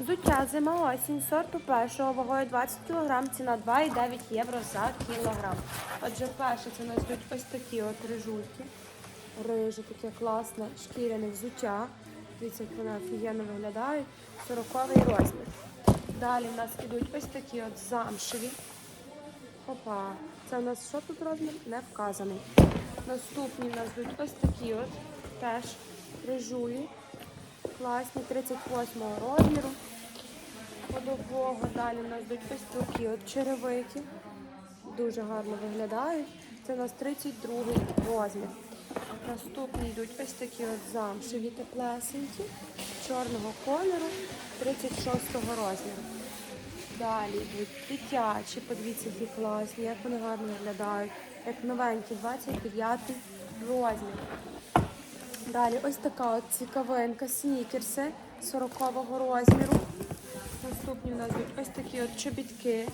Взуття зима осінь сорту першого вагою 20 кг, ціна 2,9 євро за кілограм. Отже, перше це у нас йдуть ось такі от рижульки. Рижі, таке класне шкіряне взуття. Дивіться, як вони офігенно виглядають. 40 розмір. Далі в нас ідуть ось такі от замшеві. Опа. Це у нас що тут розмір? Не вказаний. Наступні в нас йдуть ось такі от. Теж рижуї. Класні, 38 розміру. Подового. Далі у нас йдуть ось такі от черевики. Дуже гарно виглядають. Це у нас 32 розмір. Наступні йдуть ось такі от замшеві теплесенькі, чорного кольору, 36 розміру. Далі йдуть дитячі, подивіться, які класні, як вони гарно виглядають. Як новенькі, 29 розмір. Далі ось така от цікавинка, снікерси 40-го розміру. Наступні у нас будуть ось такі от чобітки.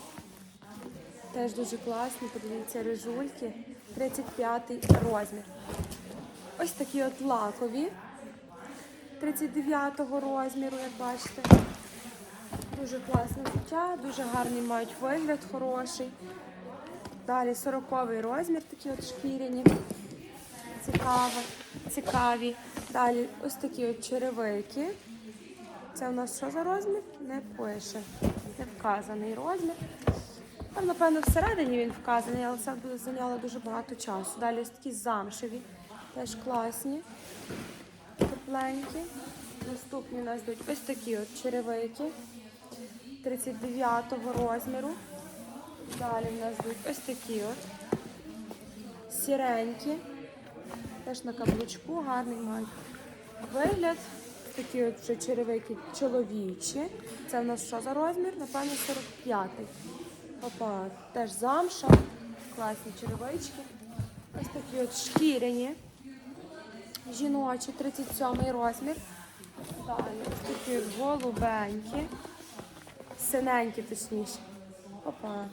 Теж дуже класні, подивіться, рижульки. 35-й розмір. Ось такі от лакові 39-го розміру, як бачите. Дуже класне взуття, дуже гарний мають вигляд, хороший. Далі 40-й розмір, такі от шкіряні. Цікаво, цікаві. Далі ось такі от черевики. Це у нас що за розмір? Не пише. Не вказаний розмір. Там, напевно, всередині він вказаний, але це зайняло дуже багато часу. Далі ось такі замшеві, теж класні, тепленькі. Наступні у нас йдуть ось такі от черевики 39-го розміру. Далі в нас йдуть ось такі от сіренькі. Теж на каблучку, гарний мають вигляд. Такі от вже черевики чоловічі. Це в нас що за розмір? Напевно, 45-й. Опа, теж замша. Класні черевички. Ось такі от шкіряні. Жіночі, 37 розмір. Далі ось такі от голубенькі. Синенькі, точніше. Опа.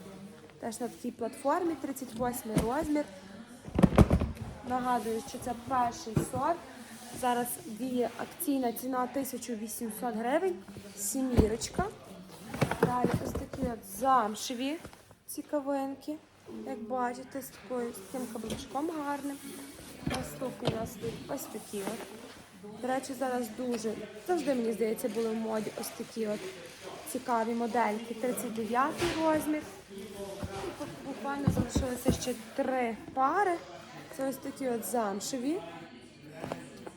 Теж на такій платформі 38 розмір. Нагадую, що це перший сорт. Зараз діє акційна ціна 1800 гривень. Сімірочка. Далі ось такі от замшеві цікавинки. Як бачите, з, такою, з таким каблучком гарним. Наступні у нас тут ось такі от. До речі, зараз дуже, завжди, мені здається, були в моді ось такі от цікаві модельки. 39 розмір. Буквально залишилося ще три пари. Це ось такі от замшеві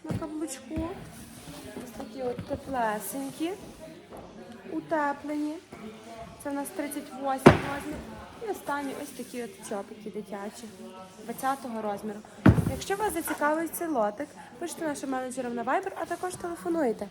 на каблучку. Ось такі от теплесенькі, утеплені. Це в нас 38 розмір. І останні ось такі от чопики дитячі 20-го розміру. Якщо вас зацікавить цей лотик, пишіть нашим менеджерам на Viber, а також телефонуйте.